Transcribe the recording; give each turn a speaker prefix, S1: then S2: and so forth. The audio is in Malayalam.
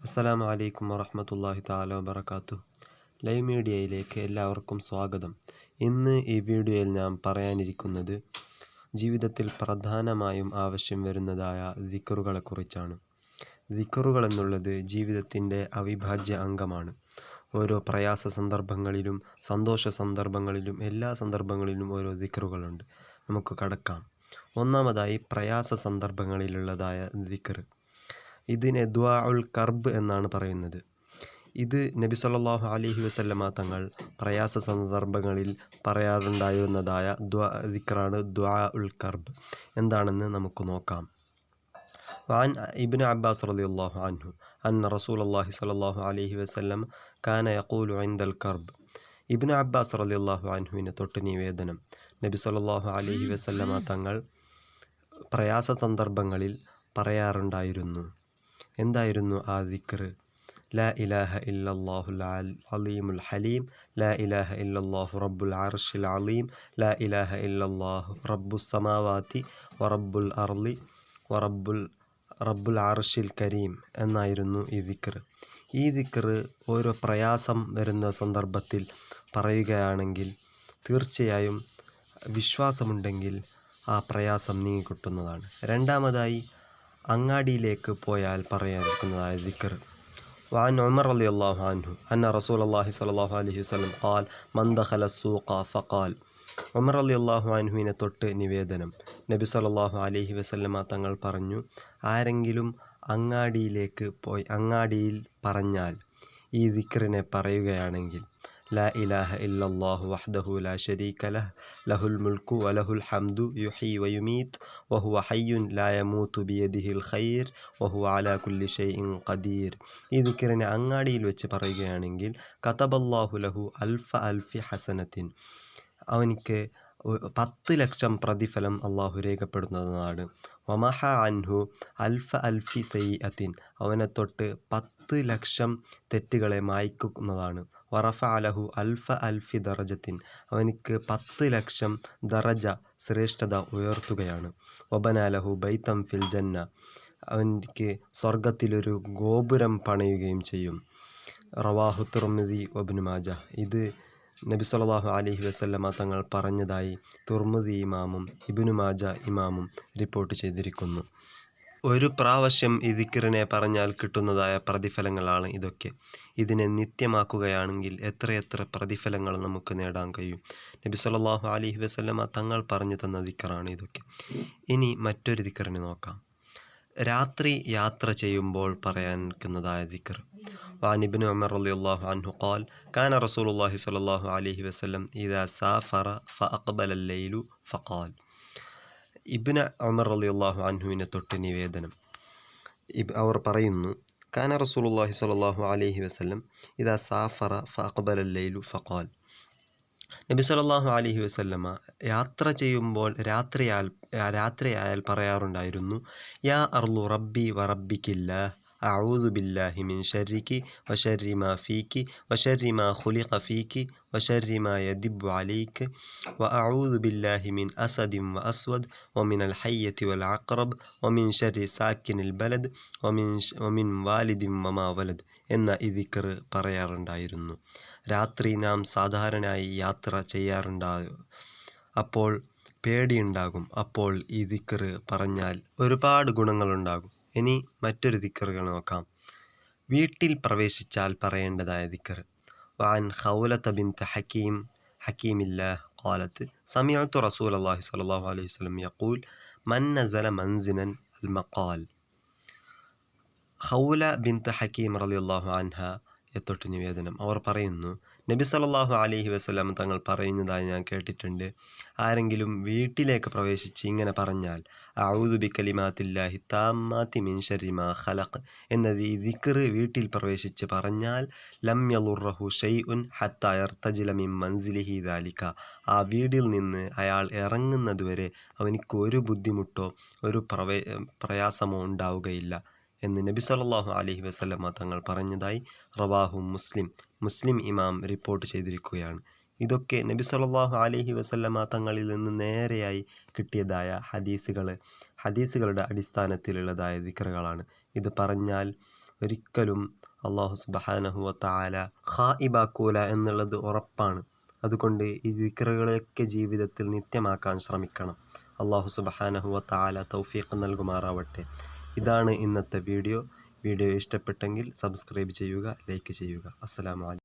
S1: അസ്സലാമു അലൈക്കും വറഹ്മത്തുള്ളാഹി താല വബറകാതുഹു ലൈവ് മീഡിയയിലേക്ക് എല്ലാവർക്കും സ്വാഗതം. ഇന്ന് ഈ വീഡിയോയിൽ ഞാൻ പറയാനിരിക്കുന്നത് ജീവിതത്തിൽ പ്രധാനമായും ആവശ്യം വരുന്നതായ ദിക്റുകളെക്കുറിച്ചാണ്. ദിക്റുകൾ എന്നുള്ളത് ജീവിതത്തിന്റെ അവിഭാജ്യ അംഗമാണ്. ഓരോ പ്രയാസ സന്ദർഭങ്ങളിലും സന്തോഷ സന്ദർഭങ്ങളിലും എല്ലാ സന്ദർഭങ്ങളിലും ഓരോ ദിക്റുകളുണ്ട്. നമുക്ക് കടക്കാം. ഒന്നാമതായി പ്രയാസ സന്ദർഭങ്ങളിലുള്ളതായ ദിക്റ്. ഇതിനെ ദ്വാ ഉൽ കർബ് എന്നാണ് പറയുന്നത് ഇത് നബി സല്ലല്ലാഹു അലൈഹി വസല്ലമ തങ്ങൾ പ്രയാസ സന്ദർഭങ്ങളിൽ പറയാറുണ്ടായിരുന്നതായ ദ്വാ ദിക്റാണ് ദ്വാ ഉൽ കർബ് എന്താണെന്ന് നമുക്ക് നോക്കാം وعن ابن عباس رضي الله عنه أن رسول الله صلى الله عليه وسلم كان يقول عند الكرب ഇബ്നു അബ്ബാസ് റളിയല്ലാഹു അൻഹുവിന് തൊട്ട് നിവേദനം നബി സല്ലല്ലാഹു അലൈഹി വസല്ലമ തങ്ങൾ പ്രയാസ സന്ദർഭങ്ങളിൽ പറയാറുണ്ടായിരുന്നു എന്തായിരുന്നു ആ ദിക്ർ ലാ ഇലാഹ ഇല്ലല്ലാഹുൽ അലീമുൽ ഹലീം. ലാ ഇലാഹ ഇല്ലാഹു റബ്ബുൽ അർഷിൽ അലീം. ലാ ഇലാഹ ഇല്ലാഹു റബ്ബു സമാവാത്തി വറബ്ബുൽ അർലി വറബ്ബുൽ റബ്ബുൽ അർഷിൽ കരീം എന്നായിരുന്നു ഈ ദിക്ർ ഈ ദിക്ർ ഓരോ പ്രയാസം വരുന്ന സന്ദർഭത്തിൽ പറയുകയാണെങ്കിൽ തീർച്ചയായും വിശ്വാസമുണ്ടെങ്കിൽ ആ പ്രയാസം നീങ്ങിക്കിട്ടുന്നതാണ്. രണ്ടാമതായി അങ്ങാടിയിലേക്ക് പോയാൽ പറയാനിരിക്കുന്നതായ ദിക്ർ وعن عمر رضي الله عنه أن رسول الله صلى الله عليه وسلم قال من دخل السوق فقال ഉമർ അലി അള്ളാഹു അൻഹുവിനെ തൊട്ട് നിവേദനം നബി സല്ലല്ലാഹു അലൈഹി വസല്ലമ തങ്ങൾ പറഞ്ഞു ആരെങ്കിലും അങ്ങാടിയിലേക്ക് പോയി അങ്ങാടിയിൽ പറഞ്ഞാൽ ഈ ദിക്റിനെ പറയുകയാണെങ്കിൽ ലാ ഇലാഹ ഇല്ലല്ലാഹു വഹ്ദഹു ലാ ശരീക ലഹ് ലഹുൽ മുൽക്കു വലഹുൽ ഹംദു യുഹി വയുമീത് വഹുവ ഹയ്യുൻ ലാ യമൂത്തു ബിയദിഹിൽ ഖൈർ വഹുവ അലാ കുല്ലി ഷൈഇൻ ഖദീർ ഈ ദിക്റിനെ അങ്ങാടിയിൽ വെച്ച് പറയുകയാണെങ്കിൽ കതബല്ലാഹു ലഹു അൽഫ അൽഫി ഹസനത്തിൻ. അവനിക്ക് പത്ത് ലക്ഷം പ്രതിഫലം അള്ളാഹു രേഖപ്പെടുന്നതാണ്. വമഹ അൻഹു അൽഫ അൽഫി സയ്യത്തിൻ അവനെ തൊട്ട് പത്ത് ലക്ഷം തെറ്റുകളെ മായ്ക്കുന്നതാണ്. വറഫ അലഹു അൽഫ അൽഫി ദറജത്തിൻ. അവനിക്ക് പത്ത് ലക്ഷം ദറജ ശ്രേഷ്ഠത ഉയർത്തുകയാണ്. ഒബനാലഹു ബൈത്തം ഫിൽ ജന്ന. അവനിക്ക് സ്വർഗത്തിലൊരു ഗോപുരം പണയുകയും ചെയ്യും. റവാഹു തുർമിതി ഒബിനുമാജ ഇത് നബി സല്ലല്ലാഹു അലഹി വസല്ലമ തങ്ങൾ പറഞ്ഞതായി തുർമുദി ഇമാമും ഇബിനുമാജ ഇമാമും റിപ്പോർട്ട് ചെയ്തിരിക്കുന്നു. ഒരു പ്രാവശ്യം ഈ ദിക്റിനെ പറഞ്ഞാൽ കിട്ടുന്നതായ പ്രതിഫലങ്ങളാണ് ഇതൊക്കെ. ഇതിനെ നിത്യമാക്കുകയാണെങ്കിൽ എത്രയെത്ര പ്രതിഫലങ്ങൾ നമുക്ക് നേടാൻ കഴിയും? നബി സല്ലാഹു അലഹി വസ്ലമ തങ്ങൾ പറഞ്ഞു തന്ന ദിക്കറാണ് ഇതൊക്കെ. ഇനി മറ്റൊരു ദിക്കറിന് നോക്കാം. രാത്രി യാത്ര ചെയ്യുമ്പോൾ പറയാൻ നിൽക്കുന്നതായ ദിക്കർ വാനിബിന് അമർ അള്ളാഹു അൻഹു ഖാൽ കാന റസൂൽ അള്ളാഹി സലാഹു അലഹി വസ്ലം ഇദ സാഫറ ഫ അക്ബൽ ഫഖാൽ. ഇബ്ന അമർ അലി അള്ളാഹു അൻഹുവിനെ തൊട്ട് നിവേദനം. ഇബ് അവർ പറയുന്നു കാന റസൂലുള്ളാഹി സ്വലല്ലാഹു അലൈഹി വസ്ലം ഇതാ സാഫറ ഫഅബൽ അല്ലൈലു ഫഖാൽ. നബി സല്ലാഹു അലഹി വസ്ല്ലമ്മ യാത്ര ചെയ്യുമ്പോൾ രാത്രിയാൽ രാത്രിയായാൽ പറയാറുണ്ടായിരുന്നു യാ അർലു റബ്ബി വറബിക്കില്ല അഊദു ബില്ലാഹി മിൻ ഷർരിക്ക് വഷർരി മാ ഫീക്ക് വഷർരി മാ ഖുലിഖ ഫീക്ക് വഷർരി മാ യദിബു അലൈക്ക് വ അഊദു ബില്ലാഹി മിൻ അസദിൻ വ അസ്വദ് വമിൻ അൽ ഹയ്യത്തി വൽ അഖ്റബ് വമിൻ ഷർരി സാക്കിൻ അൽ ബലദ് വമിൻ വമിൻ വാലിദിൻ വമാ വലദ് എന്ന ഈ ദിക്കർ പറയാറുണ്ടായിരുന്നു. രാത്രി നാം സാധാരണയായി യാത്ര ചെയ്യാറുണ്ടാകും അപ്പോൾ പേടിയുണ്ടാകും. അപ്പോൾ ഈ ദിക്കർ പറഞ്ഞാൽ ഒരുപാട് ഗുണങ്ങളുണ്ടാകും. ഇനി മറ്റൊരു ദിക്കറുകൾ നോക്കാം വീട്ടിൽ പ്രവേശിച്ചാൽ പറയേണ്ടതായ ദിക്കർ വാൻ ഖൗലത്ത് ബിൻത്ത് ഹക്കീം ഹക്കീമില്ല قالت سمعت رسول الله صلى الله عليه وسلم يقول من نزل منزلا المقال ഖൗല ബിൻത്ത് ഹക്കീം റളിയല്ലാഹു അൻഹ എത്തൊട്ട് നിവേദനം അവർ പറയുന്നു നബി സല്ലല്ലാഹു അലഹി വസ്ലാം തങ്ങൾ പറയുന്നതായി ഞാൻ കേട്ടിട്ടുണ്ട്. ആരെങ്കിലും വീട്ടിലേക്ക് പ്രവേശിച്ച് ഇങ്ങനെ പറഞ്ഞാൽ ഔദുബി കലിമാത്തില്ലാഹി താമാത്തി മിൻ ഷർരി മാ ഖലഖ് എന്നത് ഈ ദിക്കർ വീട്ടിൽ പ്രവേശിച്ച് പറഞ്ഞാൽ ലം ഷെയ് ഉൻ ഹത്തായർത്തജിലമി യർത്തജില മിൻ മൻസിലിഹി ദാലിക ആ വീടിൽ നിന്ന് അയാൾ ഇറങ്ങുന്നതുവരെ അവനിക്ക് ഒരു ബുദ്ധിമുട്ടോ ഒരു പ്രവേ പ്രയാസമോ ഉണ്ടാവുകയില്ല. എന്ന് നബി സല്ലാഹു അലഹി വസല്ലമ തങ്ങൾ പറഞ്ഞതായി റവാഹു മുസ്ലിം. മുസ്ലിം ഇമാം റിപ്പോർട്ട് ചെയ്തിരിക്കുകയാണ്. ഇതൊക്കെ നബി സല്ലാഹു അലഹി വസല്ലമ തങ്ങളിൽ നിന്ന് നേരെയായി കിട്ടിയതായ ഹദീസുകൾ ഹദീസുകളുടെ അടിസ്ഥാനത്തിലുള്ളതായ ദിക്റുകളാണ്. ഇത് പറഞ്ഞാൽ ഒരിക്കലും അള്ളാഹു സുബാനഹു താല ഖായിബാക്കൂല എന്നുള്ളത് ഉറപ്പാണ്. അതുകൊണ്ട് ഈ ദിക്റുകളെയൊക്കെ ജീവിതത്തിൽ നിത്യമാക്കാൻ ശ്രമിക്കണം. അള്ളാഹു സുബഹാനഹുവ താല തൗഫീഖ് നൽകുമാറാവട്ടെ. ഇതാണ് ഇന്നത്തെ വീഡിയോ. വീഡിയോ ഇഷ്ടപ്പെട്ടെങ്കിൽ സബ്സ്ക്രൈബ് ചെയ്യുക ലൈക്ക് ചെയ്യുക. അസ്സലാമു അലൈക്കും.